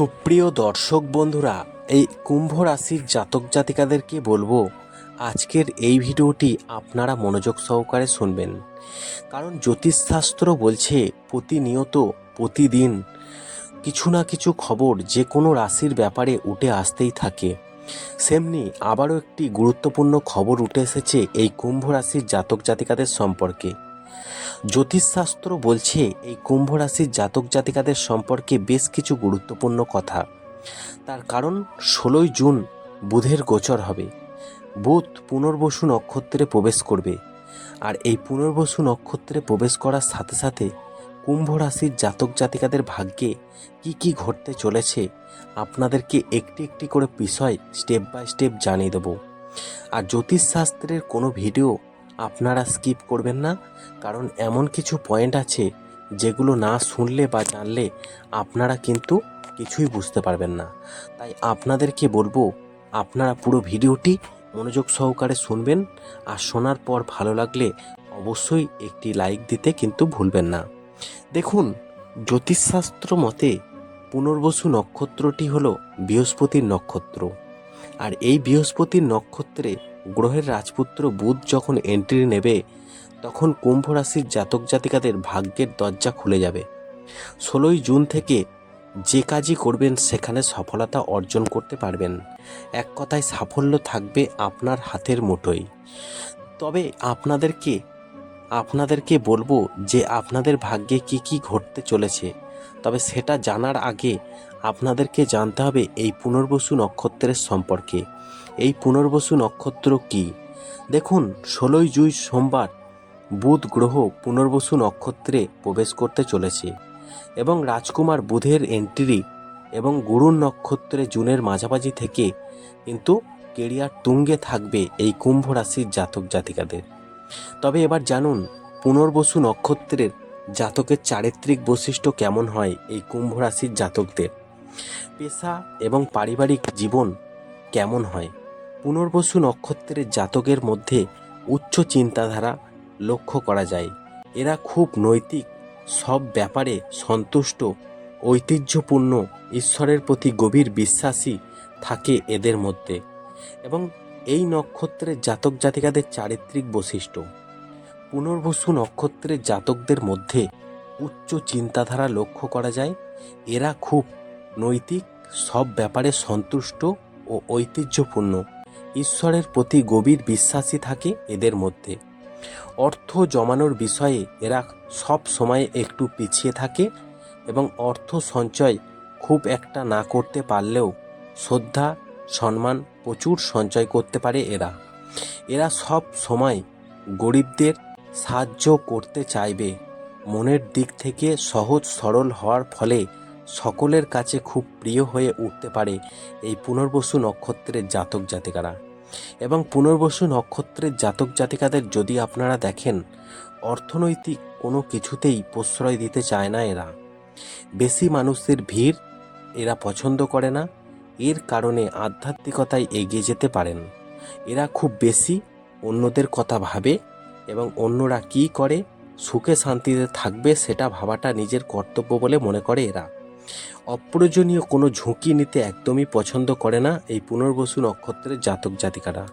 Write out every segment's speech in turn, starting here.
সুপ্রিয় দর্শক বন্ধুরা, এই কুম্ভ রাশির জাতক জাতিকাদেরকে বলব, আজকের এই ভিডিওটি আপনারা মনোযোগ সহকারে শুনবেন। কারণ জ্যোতিষশাস্ত্র বলছে, প্রতিনিয়ত, প্রতিদিন কিছু না কিছু খবর যে কোনো রাশির ব্যাপারে উঠে আসতেই থাকে। সেমনি আবারও একটি গুরুত্বপূর্ণ খবর উঠে এসেছে এই কুম্ভ রাশির জাতক জাতিকাদের সম্পর্কে। জ্যোতিষশাস্ত্র বলছে, এই কুম্ভ রাশির জাতক জাতিকাদের সম্পর্কে বেশ কিছু গুরুত্বপূর্ণ কথা। তার কারণ, ষোলোই জুন বুধের গোচর হবে। বুধ পুনর্বসু নক্ষত্রে প্রবেশ করবে। আর এই পুনর্বসু নক্ষত্রে প্রবেশ করার সাথে সাথে কুম্ভ রাশির জাতক জাতিকাদের ভাগ্যে কি কি ঘটতে চলেছে, আপনাদেরকে একটি একটি করে বিষয় স্টেপ বাই স্টেপ জানিয়ে দেব। আর জ্যোতিষশাস্ত্রের কোনো ভিডিও আপনারা স্কিপ করবেন না। কারণ এমন কিছু পয়েন্ট আছে যেগুলো না শুনলে বা জানলে আপনারা কিন্তু কিছুই বুঝতে পারবেন না। তাই আপনাদেরকে বলব, আপনারা পুরো ভিডিওটি মনোযোগ সহকারে শুনবেন আর শোনার পর ভালো লাগলে অবশ্যই একটি লাইক দিতে কিন্তু ভুলবেন না। দেখুন, জ্যোতিষশাস্ত্র মতে পুনর্বসু নক্ষত্রটি হলো বৃহস্পতির নক্ষত্র। আর এই বৃহস্পতির নক্ষত্রে গ্রহের রাজপুত্র বুধ যখন এন্ট্রি নেবে, তখন কুম্ভ রাশির জাতক জাতিকাদের ভাগ্যের দরজা খুলে যাবে। ষোলোই জুন থেকে যে কাজই করবেন, সেখানে সফলতা অর্জন করতে পারবেন। এক কথায় সাফল্য থাকবে আপনার হাতের মুঠোয়। তবে আপনাদেরকে আপনাদেরকে বলব যে আপনাদের ভাগ্যে কি কি ঘটতে চলেছে তবে সেটা জানার আগে আপনাদেরকে জানতে হবে এই পুনর্বসু নক্ষত্রের সম্পর্কে। এই পুনর্বসু নক্ষত্র কি? দেখুন, ষোলোই জুই সোমবার বুধ গ্রহ পুনর্বসু নক্ষত্রে প্রবেশ করতে চলেছে এবং রাজকুমার বুধের এন্ট্রি এবং গুরুর নক্ষত্রে জুনের মাঝামাঝি থেকে কিন্তু কেরিয়ার তুঙ্গে থাকবে এই কুম্ভ রাশির জাতক জাতিকাদের তবে এবার জানুন, পুনর্বসু নক্ষত্রের জাতকের চারিত্রিক বৈশিষ্ট্য কেমন হয় এই কুম্ভ রাশির জাতকদের? পেশা এবং পারিবারিক জীবন কেমন হয়? পুনর্বসু নক্ষত্রের জাতকের মধ্যে উচ্চ চিন্তাধারা লক্ষ্য করা যায়। এরা খুব নৈতিক, সব ব্যাপারে সন্তুষ্ট, ঐতিহ্যপূর্ণ, ঈশ্বরের প্রতি গভীর বিশ্বাসী থাকে এদের মধ্যে। এবং এই নক্ষত্রের জাতক জাতিকাদের চারিত্রিক বৈশিষ্ট্য। পুনর্বসু নক্ষত্রের জাতকদের মধ্যে উচ্চ চিন্তাধারা লক্ষ্য করা যায়। এরা খুব নৈতিক, সব ব্যাপারে সন্তুষ্ট ও ঐতিহ্যপূর্ণ। ঈশ্বরের প্রতি গভীর বিশ্বাসী থাকে এদের মধ্যে। অর্থ জমানোর বিষয়ে এরা সব সময় একটু পিছিয়ে থাকে এবং অর্থ সঞ্চয় খুব একটা না করতে পারলেও শ্রদ্ধা, সম্মান প্রচুর সঞ্চয় করতে পারে এরা। এরা সব সময় গরিবদের সাহায্য করতে চাইবে। মনের দিক থেকে সহজ সরল হওয়ার ফলে সকলের কাছে খুব প্রিয় হয়ে উঠতে পারে এই পুনর্বসু নক্ষত্রের জাতক জাতিকারা। এবং পুনর্বসু নক্ষত্রের জাতক জাতিকাদের যদি আপনারা দেখেন, অর্থনৈতিক কোনো কিছুতেই প্রশ্রয় দিতে চায় না এরা। বেশি মানুষের ভিড় এরা পছন্দ করে না, এর কারণে আধ্যাত্মিকতায় এগিয়ে যেতে পারেন। এরা খুব বেশি অন্যদের কথা ভাবে এবং অন্যরা কি করে? সুখে শান্তিতে থাকবে সেটা ভাবাটা নিজের কর্তব্য বলে মনে করে এরা। অপ্রয়োজনীয় কোনো ঝুঁকি নিতে একদমই পছন্দ করে না এই পুনর্বসু নক্ষত্রের জাতক জাতিকারা।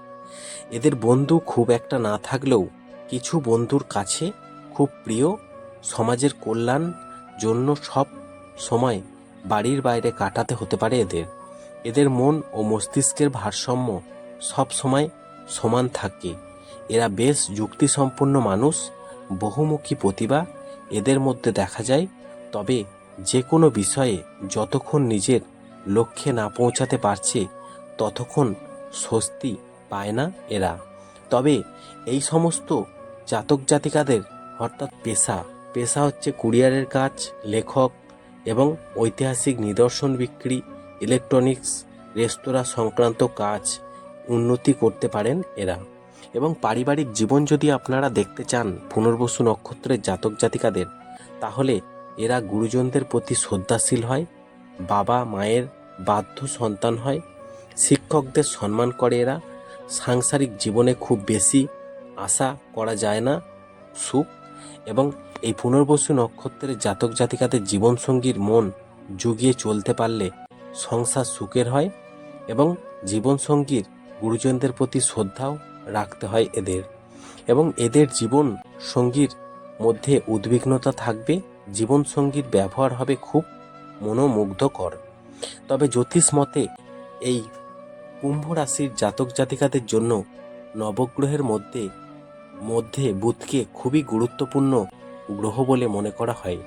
এদের বন্ধু খুব একটা না থাকলেও কিছু বন্ধুর কাছে খুব প্রিয়, সমাজের কল্যাণ জন্য সব সময় বাড়ির বাইরে কাটাতে হতে পারে এদের। এদের মন ও মস্তিষ্কের ভারসাম্য সব সময় সমান থাকে। এরা বেশ যুক্তিসম্পন্ন মানুষ, বহুমুখী প্রতিভা, এদের মধ্যে দেখা যায়, তবে যে কোনো বিষয়ে যতক্ষণ নিজের লক্ষ্যে না পৌঁছাতে পারছে, ততক্ষণ স্বস্তি পায় না এরা। তবে এই সমস্ত জাতক জাতিকাদের অর্থাৎ পেশা পেশা হচ্ছে কুরিয়ারের কাজ, লেখক এবং ঐতিহাসিক নিদর্শন বিক্রি, ইলেকট্রনিক্স, রেস্তোরাঁ সংক্রান্ত কাজ উন্নতি করতে পারেন এরা। এবং পারিবারিক জীবন যদি আপনারা দেখতে চান পুনর্বসু নক্ষত্রের জাতক জাতিকাদের, তাহলে এরা গুরুজনদের প্রতি শ্রদ্ধাশীল হয়, বাবা মায়ের বাধ্য সন্তান হয়, শিক্ষকদের সম্মান করে এরা, সাংসারিক জীবনে খুব বেশি আশা করা যায় না, সুখ এবং এই পুনর্বসু নক্ষত্রের জাতক জাতিকাদের জীবনসঙ্গীর মন জুগিয়ে চলতে পারলে সংসার সুখের হয় এবং জীবনসঙ্গীর গুরুজনদের প্রতি শ্রদ্ধাও রাখতে হয় এদের। এবং এদের জীবন সঙ্গীর মধ্যে উদ্বিগ্নতা থাকবে জীবনসঙ্গীর ব্যবহার হবে খুব মনোমুগ্ধকর। তবে জ্যোতিষ মতে, এই কুম্ভ রাশির জাতক জাতিকাদের জন্য নবগ্রহের মধ্যে মধ্যে বুধকে খুবই গুরুত্বপূর্ণ গ্রহ বলে মনে করা হয়।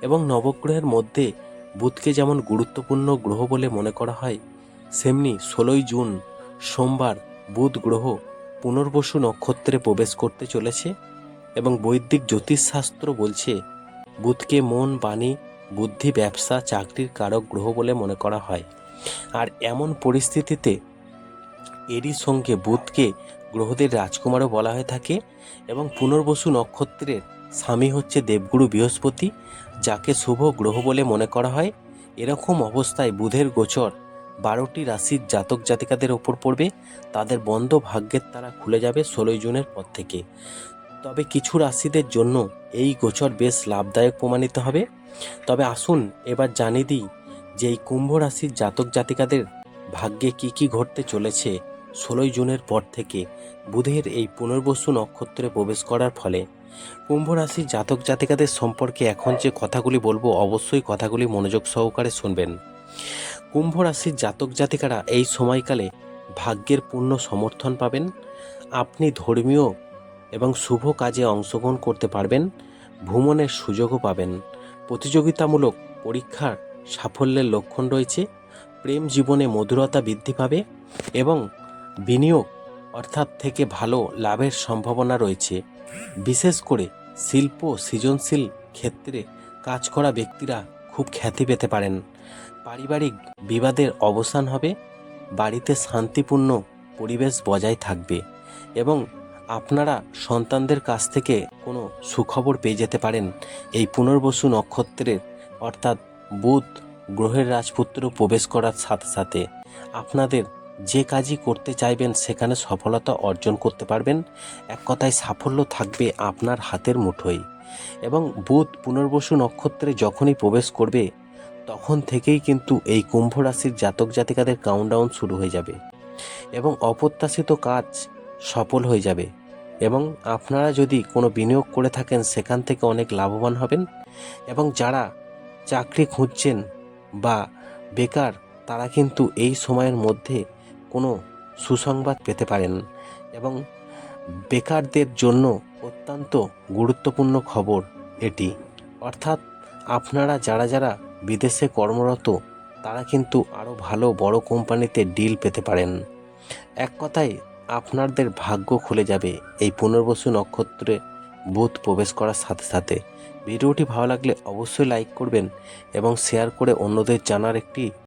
এবং নবগ্রহের মধ্যে বুধকে যেমন গুরুত্বপূর্ণ গ্রহ বলে মনে করা হয়, সেমনি ষোলোই জুন সোমবার বুধ গ্রহ পুনর্বসু নক্ষত্রে প্রবেশ করতে চলেছে এবং বৈদিক জ্যোতিষশাস্ত্র বলছে, বুধকে মন, বাণী, বুদ্ধি, ব্যবসা, চাকরির কারক গ্রহ বলে মনে করা হয়। আর এমন পরিস্থিতিতে এরই সঙ্গে বুধকে গ্রহদের রাজকুমারও বলা হয়ে থাকে এবং পুনর্বসু নক্ষত্রের স্বামী হচ্ছে দেবগুরু বৃহস্পতি, যাকে শুভ গ্রহ বলে মনে করা হয়। এরকম অবস্থায় বুধের গোচর বারোটি রাশির জাতক জাতিকাদের ওপর পড়বে। তাদের বন্ধ ভাগ্যের তারা খুলে যাবে ষোলোই জুনের পর থেকে। তবে কিছু রাশিদের জন্য এই গোচর বেশ লাভদায়ক প্রমাণিত হবে। তবে আসুন এবার জানিয়ে দিই যে এই কুম্ভ রাশির জাতক জাতিকাদের ভাগ্যে কি কি ঘটতে চলেছে ষোলোই জুনের পর থেকে বুধের এই পুনর্বসু নক্ষত্রে প্রবেশ করার ফলে। কুম্ভ রাশির জাতক জাতিকাদের সম্পর্কে এখন যে কথাগুলি বলব, অবশ্যই কথাগুলি মনোযোগ সহকারে শুনবেন। কুম্ভ রাশির জাতক জাতিকারা এই সময়কালে ভাগ্যের পূর্ণ সমর্থন পাবেন। আপনি ধর্মীয় এবং শুভ কাজে অংশগ্রহণ করতে পারবেন। ভ্রমণের সুযোগও পাবেন। প্রতিযোগিতামূলক পরীক্ষার সাফল্যের লক্ষণ রয়েছে। প্রেম জীবনে মধুরতা বৃদ্ধি পাবে এবং বিনিয়োগ অর্থাৎ থেকে ভালো লাভের সম্ভাবনা রয়েছে। বিশেষ করে শিল্প সৃজনশীল ক্ষেত্রে কাজ করা ব্যক্তিরা খুব খ্যাতি পেতে পারেন। পারিবারিক বিবাদের অবসান হবে, বাড়িতে শান্তিপূর্ণ পরিবেশ বজায় থাকবে এবং আপনারা সন্তানদের কাছ থেকে কোনো সুখবর পেয়ে যেতে পারেন। এই পুনর্বসু নক্ষত্রের অর্থাৎ বুধ গ্রহের রাজপুত্র প্রবেশ করার সাথে সাথে আপনাদের যে কাজই করতে চাইবেন সেখানে সফলতা অর্জন করতে পারবেন। এক কথায় সাফল্য থাকবে আপনার হাতের মুঠোয় এবং বুধ পুনর্বসু নক্ষত্রে যখনই প্রবেশ করবে তখন থেকেই কিন্তু এই কুম্ভ রাশির জাতক জাতিকাদের কাউন্টডাউন শুরু হয়ে যাবে এবং অপ্রত্যাশিত কাজ সফল হয়ে যাবে এবং আপনারা যদি কোনো বিনিয়োগ করে থাকেন, সেখান থেকে অনেক লাভবান হবেন এবং যারা চাকরি খুঁজছেন বা বেকার, তারা কিন্তু এই সময়ের মধ্যে কোনো সুসংবাদ পেতে পারেন এবং বেকারদের জন্য অত্যন্ত গুরুত্বপূর্ণ খবর এটি। অর্থাৎ আপনারা যারা যারা বিদেশে কর্মরত, তারা কিন্তু আরও ভালো বড় কোম্পানিতে ডিল পেতে পারেন। এক কথায়, আপনাদের ভাগ্য খুলে যাবে এই পুনর্বসু নক্ষত্রে বুধ প্রবেশ করার সাথে সাথে। ভিডিওটি ভালো লাগলে অবশ্যই লাইক করবেন এবং শেয়ার করে অন্যদের জানার একটি